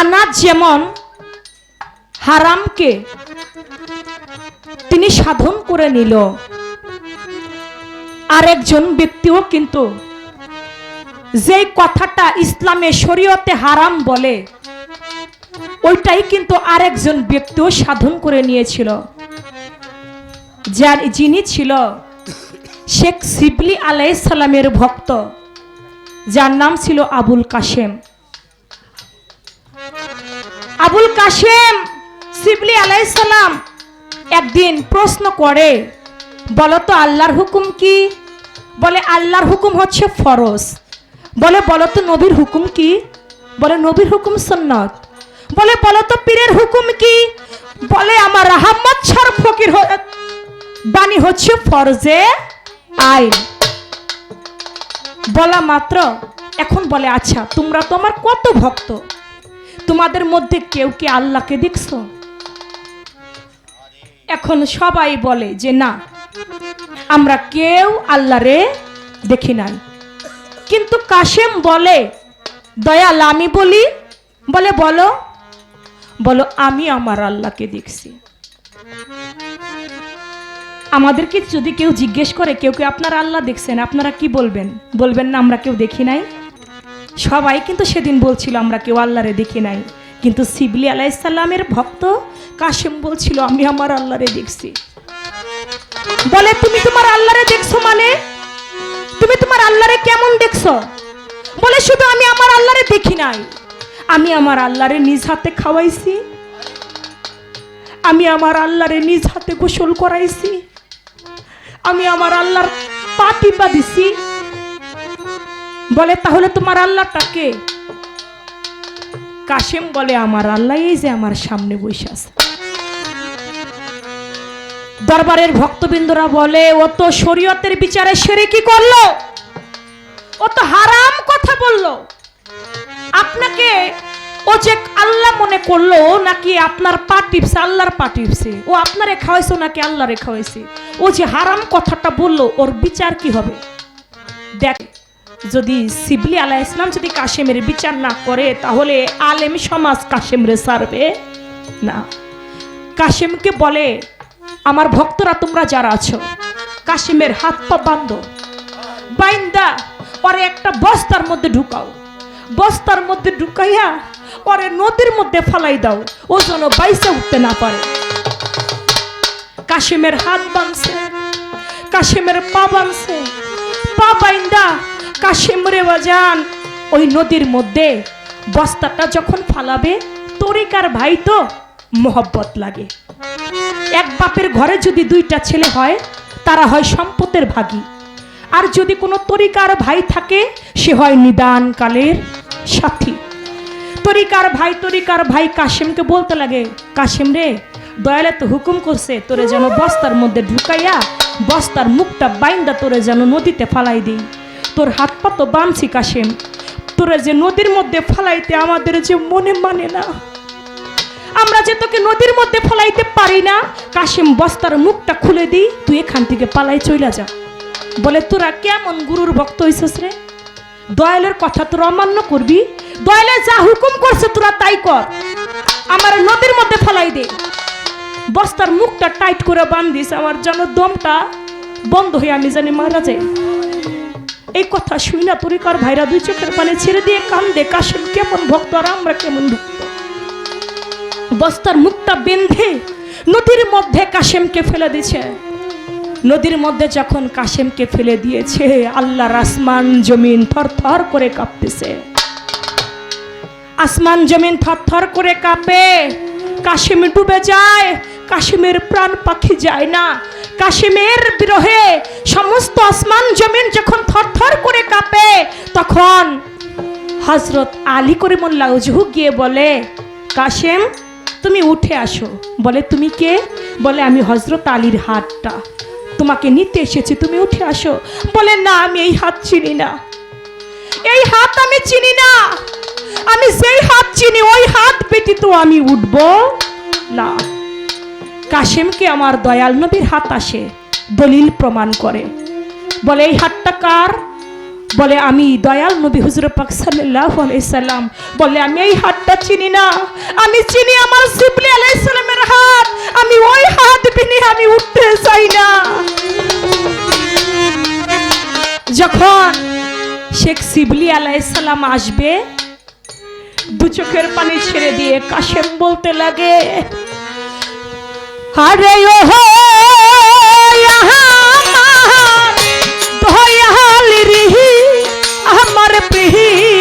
আনাজ যেমন হারামকে তিনি সাধন করে নিল, আরেকজন ব্যক্তিও কিন্তু যেই কথাটা ইসলামে শরীয়তে হারাম বলে, ওইটাই কিন্তু আরেকজন ব্যক্তিও সাধন করে নিয়েছিল। যার যিনি ছিল শেখ সিবলি আলাইসাল্লামের ভক্ত, যার নাম ছিল আবুল কাশেম। আবুল কাশেম সিবলি আলাইসাল্লাম একদিন প্রশ্ন করে, বলো তো আল্লাহর হুকুম কি? বলে, আল্লাহর হুকুম হচ্ছে ফরজ। বলে, বলো তো নবীর হুকুম কি? বলে, নবীর হুকুম সন্ন্যত বলে, বলো তো পীরের হুকুম কি? বলে, আমার আহম্মদ ছাড় ফকির বাণী হচ্ছে ফরজে আইন। বলা মাত্র, এখন বলে আচ্ছা তোমরা তো আমার কত ভক্ত? তোমাদের মধ্যে কেউ কি আল্লাহকে দেখছ? এখন সবাই বলে যে না, আমরা কেউ আল্লাহরে দেখি নাই। কিন্তু কাশেম বলে, দয়াল, আমি বলি। বলে, বলো। বলো, আমি আমার আল্লাহকে দেখছি। আমাদেরকে যদি কেউ জিজ্ঞেস করে, কেউ কেউ আপনার আল্লাহ দেখছেন? আপনারা কি বলবেন? বলবেন না, আমরা কেউ দেখি নাই। সবাই কিন্তু সেদিন বলছিল, আমরা কেউ আল্লাহরে দেখি নাই। কিন্তু সিবলি আলাইসাল্লামের ভক্ত কাশেম বলছিল, আমি আমার আল্লাহরে দেখছি। বলে, তুমি তোমার আল্লাহরে দেখছ মানে? তুমি তোমার আল্লাহরে কেমন দেখছ? বলে, শুধু আমি আমার আল্লাহরে দেখি নাই। আমি আমার আল্লাহরে নিজ হাতে খাওয়াইছি। আমি আমার আল্লাহরে নিজ হাতে গোসল করাইছি। আমি আমার আল্লাহর পা টিপা দিছি বলে, তাহলে তোমার আল্লাহটাকে কাশেম বলে, আমার আল্লাহ, এই যে আমার সামনে বসে আছে। দরবারের ভক্তবৃন্দরা বলে, ও তো শরীয়তের বিচারে সেরে কি করল? ও তো হারাম কথা বলল। আপনাকে ও যে আল্লাহ মনে করল নাকি আপনার পা টিপছে, আল্লাহর পা টিপছে। ও আপনারে খাওয়াইছে নাকি আল্লাহ আল্লাহরে খাওয়াইছে। ও যে হারাম কথাটা বলল, ওর বিচার কি হবে? দেখ যদি সিবলি আলাহ ইসলাম যদি কাশেমের বিচার না করে, তাহলে আলেম সমাজ কাশেমরে সারবে? না। কাশেমকে বলে, আমার ভক্তরা তোমরা যারা আছো, কাশেমের হাত পা বান্ধ বাইন্দা, পরে একটা বস্তার মধ্যে ঢুকাও। বস্তার মধ্যে ঢুকাইয়া, পরে নদীর মধ্যে ফালাই দাও। ও যেন বাইসে উঠতে না পারে। কাশেমের হাত বাঁধছে, কাশেমের পা বাঁধছে। পা বাইন্দা কাশেম রে বাজান, ওই নদীর মধ্যে বস্তাটা যখন ফালাবে তরিকার ভাই তো মোহব্বত লাগে। এক বাপের ঘরে যদি দুইটা ছেলে হয়, তারা হয় সম্পদের ভাগী। আর যদি কোনো তরিকার ভাই থাকে, সে হয় নিদান কালের সাথী। তরিকার ভাই তরিকার ভাই কাশেমকে বলতে লাগে, কাশেম রে, দয়ালে তো হুকুম করছে, তোরে যেন বস্তার মধ্যে ঢুকাইয়া বস্তার মুখটা বাইন্দা তোরে যেন নদীতে ফালাই দিই। তোর হাত পা তো বাঁধছি কাশেম তোরা যে নদীর মধ্যে ফালাইতে আমাদের যে মনে মানে না। আমরা যে তোকে নদীর মধ্যে ফলাইতে পারি না, কাশেম বস্তার মুখটা খুলে দিই তুই এখান থেকে পালাই চইলা যা। বলে, তোরা কেমন গুরুর ভক্ত হইছস রে? দয়ালের কথা তোরা অমান্য করবি? দয়ালে যা হুকুম করছে তোরা তাই কর। আমার নদীর মধ্যে ফলাই দে। বস্তার মুখটা টাইট করে বান্ধিস, আমার যেন দমটা বন্ধ হয়ে আমি জানি মারা এই কথা শুই না তরিকার ভাইরা দুই চোখের পানে ছেড়ে দিয়ে কান্দে, কাশেম, কেমন ভক্ত আর আমরা কেমন ভক্ত? বস্তার মুখটা বেঁধে নদীর মধ্যে কাশেমকে ফেলে দিছে। নদীর মধ্যে যখন কাশেমকে ফেলে দিয়েছে, আল্লাহর আসমান জমিন থর থর করে কাঁপতেছে। আসমান জমিন থর থর করে কাঁপে। কাশেম ডুবে যায়, কাশেমের প্রাণ পাখি যায় না। কাশেমের বিরহে সমস্ত আসমান জমিন যখন থর থর করে কাঁপে, তখন হজরত আলী করিমুল্লাহ উজহু গিয়ে বলে, কাশেম, তুমি উঠে আসো। বলে, তুমি কে? বলে, আমি হজরত আলীর হাতটা। তোমাকে নিতে এসেছি, তুমি উঠে আসো। বলে, না, আমি এই হাত চিনি না। এই হাত আমি চিনি না। আমি সেই হাত চিনি, ওই হাত ব্যতীত আমি উঠবো না। কাশেমকে আমার দয়াল নবীর হাত আসে, দলিল প্রমাণ করে। বলে, এই হাতটা কার? বলে, আমি দয়াল নবী হুজুর পাক সাল্লাল্লাহু আলাইহি সাল্লাম। বলে, আমি এই হাতটা চিনি না। আমি চিনি আমার সিবলি আলাইহিস সালামের হাত। আমি ওই হাত বিনি আমি উঠতে চাই না। যখন শেখ সিবলি আলাইহিস সালাম আসবে, দু চোখের পানি ছেড়ে দিয়ে কাশেম বলতে লাগে আরে ও হো দয়াল রিহি আমার প্রেম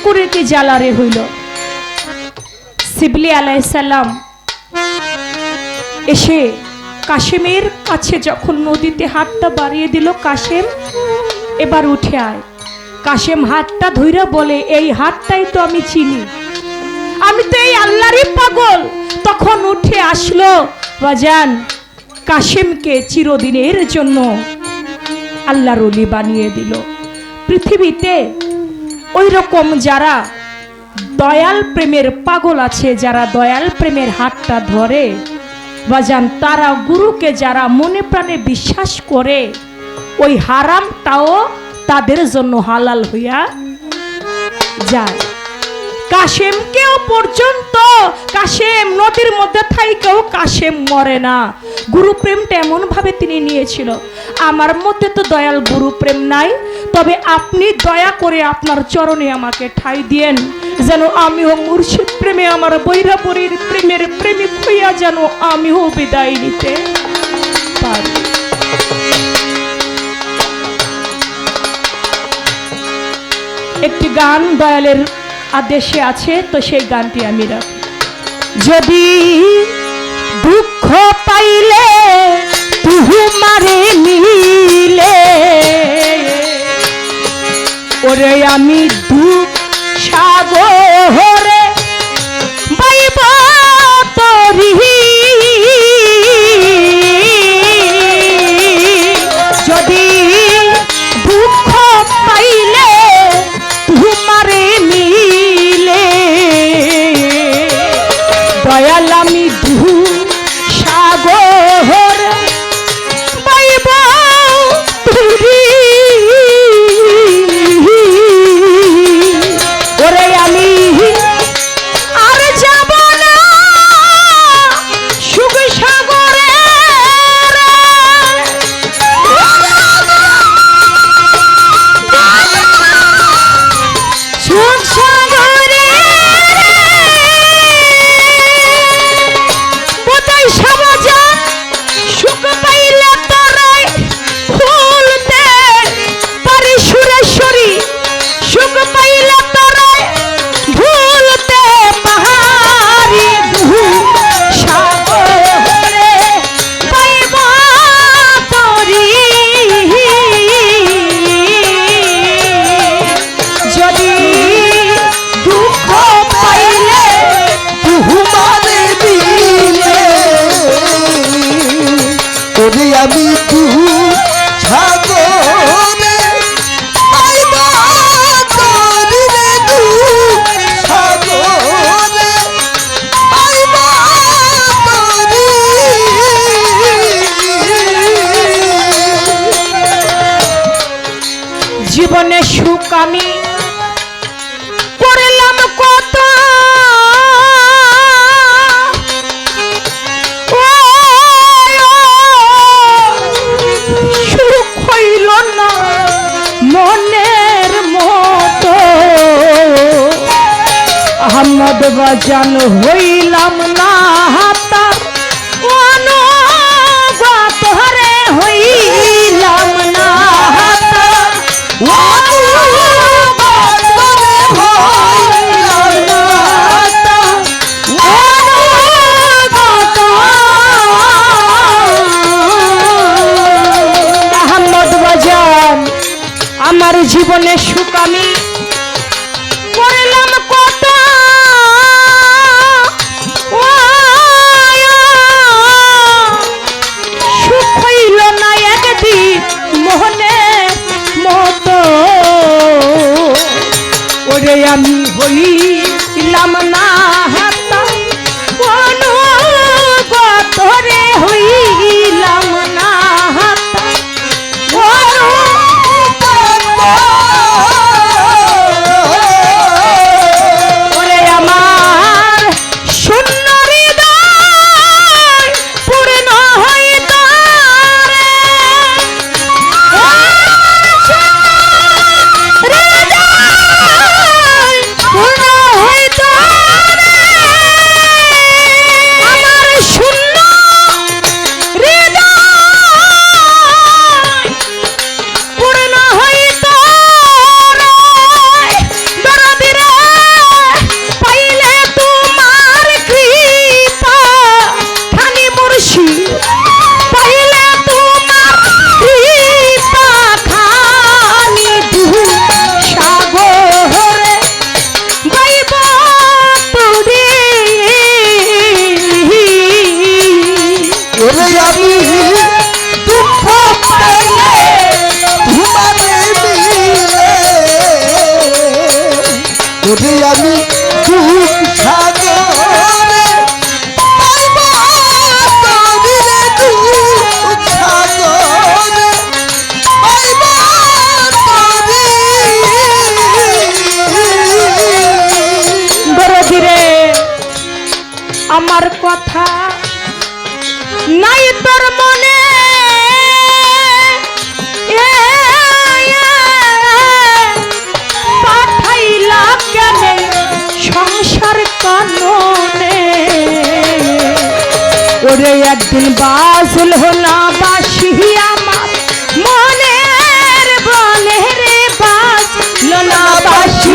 আমার প্রেম করে কি জ্বালা রে হইল। শিবলি আলাইসাল্লাম এসে কাশেমের কাছে যখন নদীতে হাতটা বাড়িয়ে দিল, কাশেম এবার উঠে আয়। কাশেম হাতটা ধইরা বলে, এই হাতটাই তো আমি চিনি। আমি তো এই আল্লাহরই পাগল। তখন উঠে আসলো বাজান কাশেমকে চিরদিনের জন্য আল্লাহর অলি বানিয়ে দিল। পৃথিবীতে ওই রকম যারা দয়াল প্রেমের পাগল আছে, যারা দয়াল প্রেমের হাতটা ধরে, বাজান, তারা গুরুকে যারা মনে প্রাণে বিশ্বাস করে, ওই হারামটাও তাদের জন্য হালাল হইয়া যায়। কাশেমকেও পর্যন্ত, কাশেম নদীর মধ্যে থাইকেও কাশেম মরে না। গুরু প্রেমটা এমন ভাবে তিনি নিয়েছিল, আমার মধ্যে তো দয়াল গুরু প্রেম নাই, তবে আপনি দয়া করে আপনার চরণে আমাকে ঠাই দিয়েন, যেন আমিও মুর্শিদ প্রেমে আমার বৈরাপুরীর প্রেমের প্রেমিক হইয়া যেন আমিও বিদায় নিতে পারি। একটি গান দয়ালের আদেশে আছে, তো সেই গানটি আমি রাখি। যদি দুঃখ পাইলে তুহু মারে নিলে ওরে আমি দুঃখ সাগরে জীবনে সুখ আমি করলাম কত সুখ হইল না মনের মতো। আহমদ বাজান হইলাম না জীবনে সুখ আমি করলাম কত সুখ হইল না একদিন মোহনে মত। ওরে আমি হইলাম না তোর মনে। পাঠাইলা কেন সংসার কাননে? ওরে একদিন বাসুল হলা বাসি আমার মনের বনে রে বাস লোলা বাসি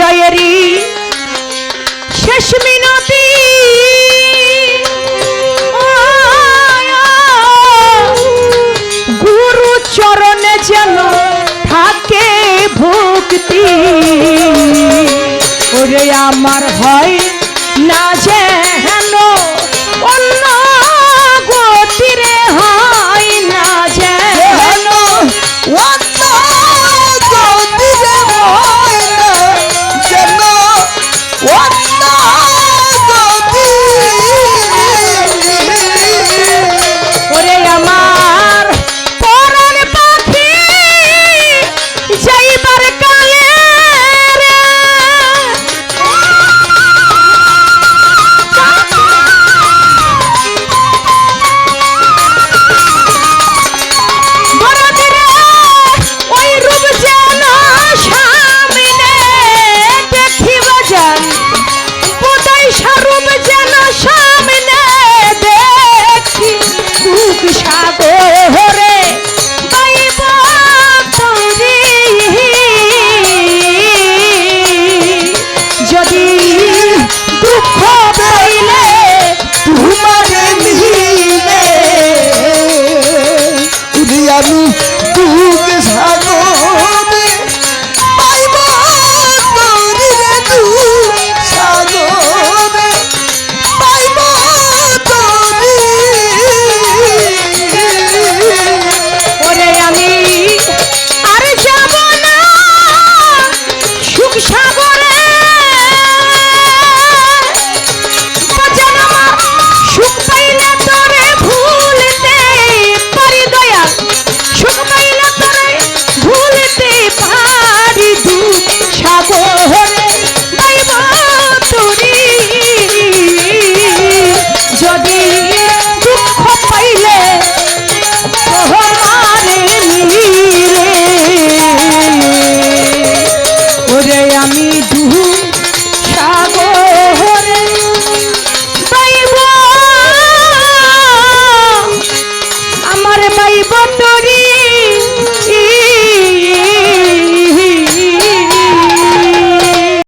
জয়েরি গুরু চরণে যেন থাকে ভক্তি। ওরে আমার হয় না যে